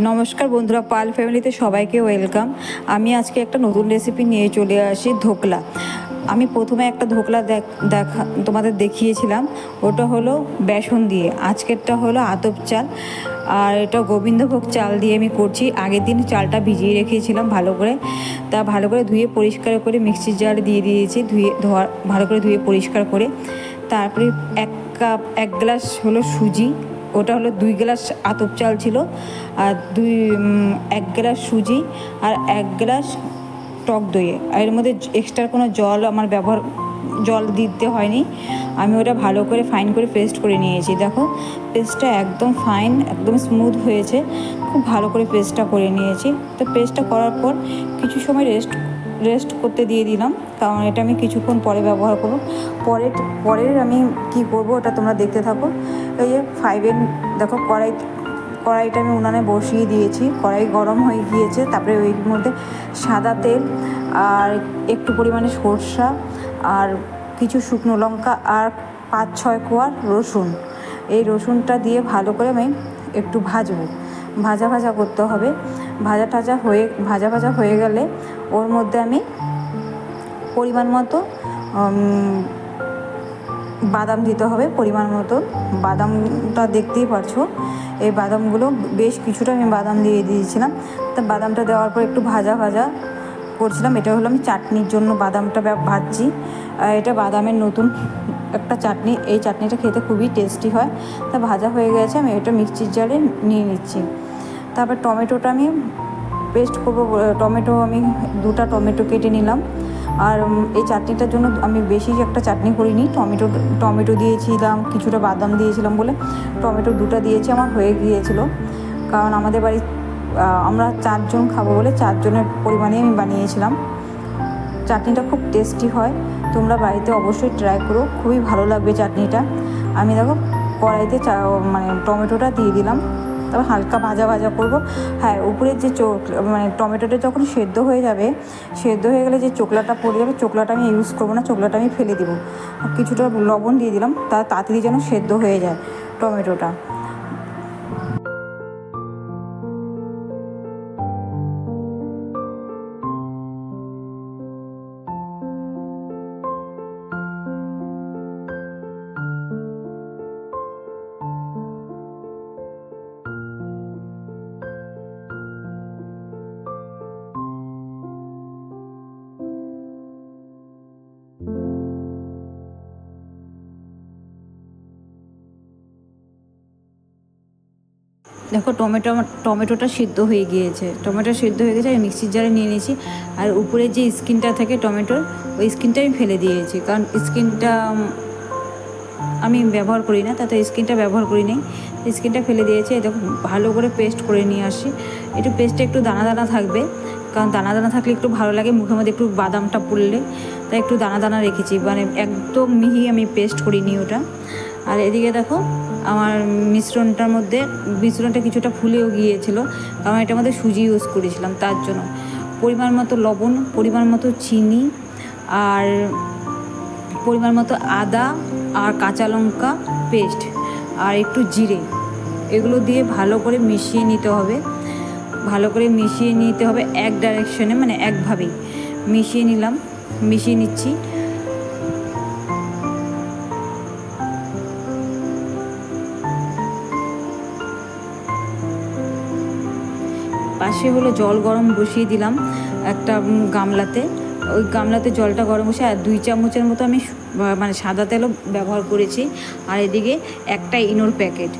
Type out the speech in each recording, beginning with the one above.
নমস্কার বন্ধুরা, পাল ফ্যামিলিতে সবাইকে ওয়েলকাম। আমি আজকে একটা নতুন রেসিপি নিয়ে চলে আসি, ধোকলা। আমি প্রথমে একটা ধোকলা দেখ- তোমাদের দেখিয়েছিলাম। ওটা হলো বেসন দিয়ে। আজকেরটা হলো আতপ চাল। আর এটা গোবিন্দভোগ চাল দিয়ে আমি করছি। আগের দিন চালটা ভিজিয়ে রেখেছিলাম ভালো করে। তা ভালো করে ধুয়ে পরিষ্কার করে মিক্সির জারে দিয়ে দিয়েছি। ধুয়ে, ধোয়া, ভালো করে ধুয়ে পরিষ্কার করে। তারপরে এক কাপ, এক গ্লাস হলো সুজি। ওটা হলো দুই গ্লাস আতপ চাল ছিল আর দুই এক গ্লাস সুজি আর এক গ্লাস টক দইয়ে। আর এর মধ্যে এক্সট্রা কোনো জল আমার ব্যবহার, জল দিতে হয়নি। আমি ওটা ভালো করে ফাইন করে পেস্ট করে নিয়েছি। দেখো পেস্টটা একদম ফাইন একদম স্মুথ হয়েছে। খুব ভালো করে পেস্টটা করে নিয়েছি। তো পেস্টটা করার পর কিছু সময় রেস্ট রেস্ট করতে দিয়ে দিলাম। কারণ এটা আমি কিছুক্ষণ পরে ব্যবহার করব। পরে পরের আমি কি করব ওটা তোমরা দেখতে থাকো। এই যে ফাইভের দেখো কড়াই, কড়াইটা আমি উনানে বসিয়ে দিয়েছি। কড়াই গরম হয়ে গিয়েছে, তারপরে ওই মধ্যে সাদা তেল আর একটু পরিমাণে সরষা আর কিছু শুকনো লঙ্কা আর পাঁচ ছয় কোয়া রসুন। এই রসুনটা দিয়ে ভালো করে আমি একটু ভাজবো। ভাজা ভাজা করতে হবে। ভাজা টাজা হয়ে, ভাজা ভাজা হয়ে গেলে ওর মধ্যে আমি পরিমাণ মতো বাদাম দিতে হবে পরিমাণ মতো। বাদামটা দেখতেই পারছ। এই বাদামগুলো বেশ কিছুটা আমি বাদাম দিয়ে দিয়েছিলাম। তা বাদামটা দেওয়ার পর একটু ভাজা ভাজা করছিলাম। এটা হলো আমি চাটনির জন্য বাদামটা ভাজছি। এটা বাদামের নতুন একটা চাটনি। এই চাটনিটা খেতে খুবই টেস্টি হয়। তা ভাজা হয়ে গেছে। আমি এটা মিক্সির জারে নিয়ে নিচ্ছি। তারপর টমেটোটা আমি পেস্ট করব টমেটো আমি দুটা টমেটো কেটে নিলাম। আর এই চাটনিটার জন্য আমি বেশি একটা চাটনি করিনি। টমেটো টমেটো দিয়েছিলাম, কিছুটা বাদাম দিয়েছিলাম বলে টমেটো দুটো দিয়েছি, আমার হয়ে গিয়েছিল। কারণ আমাদের বাড়ি আমরা চারজন খাব বলে চারজনের পরিমাণে আমি বানিয়েছিলাম। চাটনিটা খুব টেস্টি হয়, তোমরা বাড়িতে অবশ্যই ট্রাই করো, খুবই ভালো লাগবে চাটনিটা। আমি দেখো কড়াইতে মানে টমেটোটা দিয়ে দিলাম। তারপর হালকা ভাজা ভাজা করব। হ্যাঁ উপরের যে চোখ মানে টমেটোটা যখন সেদ্ধ হয়ে যাবে, সেদ্ধ হয়ে গেলে যে চোকলাটা পড়ে যাবে, চোকলাটা আমি ইউজ করব না, চোকলাটা আমি ফেলে দিব। কিছুটা লবণ দিয়ে দিলাম, তা তাড়াতাড়ি যেন সেদ্ধ হয়ে যায় টমেটোটা। দেখো, টমেটো, টমেটোটা সিদ্ধ হয়ে গিয়েছে। টমেটো সিদ্ধ হয়ে গেছে আমি মিক্সির জারে নিয়ে নিয়েছি। আর উপরে যে স্কিনটা থাকে টমেটোর, ওই স্কিনটা আমি ফেলে দিয়েছি। কারণ স্কিনটা আমি ব্যবহার করি না, তাতে স্কিনটা ব্যবহার করি নি স্কিনটা ফেলে দিয়েছি দেখো, ভালো করে পেস্ট করে নিয়ে আসি। একটু পেস্টটা একটু দানা দানা থাকবে, কারণ দানা দানা থাকলে একটু ভালো লাগে, মুখের মধ্যে একটু বাদামটা পুড়লে। তাই একটু দানা দানা রেখেছি মানে একদম মিহি আমি পেস্ট করিনি ওটা। আর এদিকে দেখো আমার মিশ্রণটার মধ্যে, মিশ্রণটা কিছুটা ফুলেও গিয়েছিল, কারণ এটার মধ্যে সুজি ইউজ করেছিলাম তার জন্য। পরিমাণ মতো লবণ, পরিমাণ মতো চিনি, আর পরিমাণ মতো আদা আর কাঁচা লঙ্কা পেস্ট আর একটু জিরে। এগুলো দিয়ে ভালো করে মিশিয়ে নিতে হবে। ভালো করে মিশিয়ে নিতে হবে এক ডাইরেকশনে মানে একভাবেই। মিশিয়ে নিলাম, মিশিয়ে নিচ্ছি। পাশে হলো জল গরম বসিয়ে দিলাম একটা গামলাতে। ওই গামলাতে জলটা গরম বসে আর দুই চামচের মতো আমি মানে সাদা তেলও ব্যবহার করেছি। আর এদিকে একটা ইনোর প্যাকেট।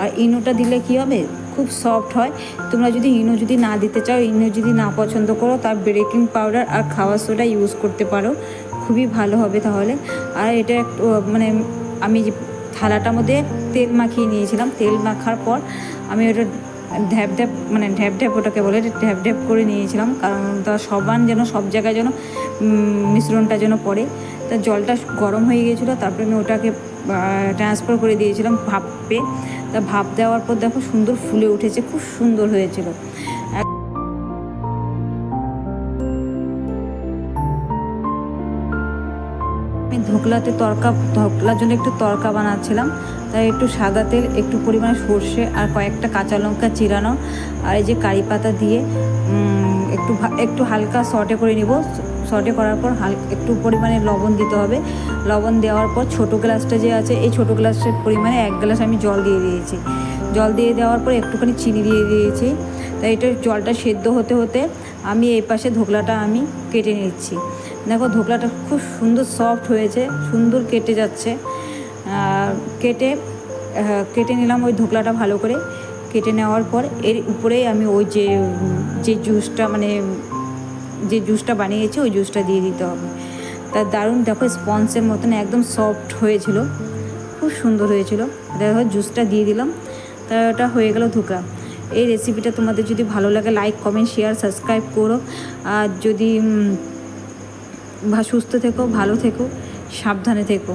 আর ইনোটা দিলে কি হবে? খুব সফট হয়। তোমরা যদি ইনো যদি না দিতে চাও, ইনো যদি না পছন্দ করো, তার বেকিং পাউডার আর খাওয়ার সোডা ইউজ করতে পারো। খুবই ভালো হবে তাহলে। আর এটা একটু মানে আমি থালাটার মধ্যে তেল মাখিয়ে নিয়েছিলাম। তেল মাখার পর আমি ওটা ঢ্যাপ ঢ্যাপ মানে ঢ্যাপ ঢ্যাপ ওটাকে বলে ঢ্যাপ ঢ্যাপ করে নিয়েছিলাম, কারণ তা সবান যেন, সব জায়গায় যেন মিশ্রণটা যেন পড়ে। তা জলটা গরম হয়ে গিয়েছিল, তারপরে আমি ওটাকে ট্রান্সফার করে দিয়েছিলাম ভাপে। তা ভাপ দেওয়ার পর দেখো সুন্দর ফুলে উঠেছে, খুব সুন্দর হয়েছিল। আমি ধোকলাতে তরকা, ধোকলার জন্য একটু তরকা বানাচ্ছিলাম। তাই একটু সাদা তেল, একটু পরিমাণে সর্ষে আর কয়েকটা কাঁচা লঙ্কা চিরানো আর এই যে কারি পাতা দিয়ে একটু একটু হালকা সটে করে নিব। সটে করার পর হাল, একটু পরিমাণে লবণ দিতে হবে। লবণ দেওয়ার পর ছোটো গ্লাসটা যে আছে, এই ছোটো গ্লাসের পরিমাণে এক গ্লাস আমি জল দিয়ে দিয়েছি। জল দিয়ে দেওয়ার পর একটুখানি চিনি দিয়ে দিয়েছি। তাই এটা জলটা সেদ্ধ হতে হতে আমি এই পাশে ধোকলাটা আমি কেটে নিচ্ছি। দেখো, ধোকলাটা খুব সুন্দর সফট হয়েছে, সুন্দর কেটে যাচ্ছে। কেটে কেটে নিলাম ওই ধোকলাটা ভালো করে। কেটে নেওয়ার পর এর উপরেই আমি ওই যে যে জুসটা মানে যে জুসটা বানিয়েছি, ওই জুসটা দিয়ে দিতে হবে। তার দারুণ, দেখো স্পঞ্জের মতন একদম সফট হয়েছিল। খুব সুন্দর হয়েছিল। দেখো জুসটা দিয়ে দিলাম। তা ওটা হয়ে গেল ধোকা এই রেসিপিটা তোমাদের যদি ভালো লাগে লাইক কমেন্ট শেয়ার সাবস্ক্রাইব করো। আর যদি সুস্থ থেকো ভালো থেকো সাবধানে থেকো।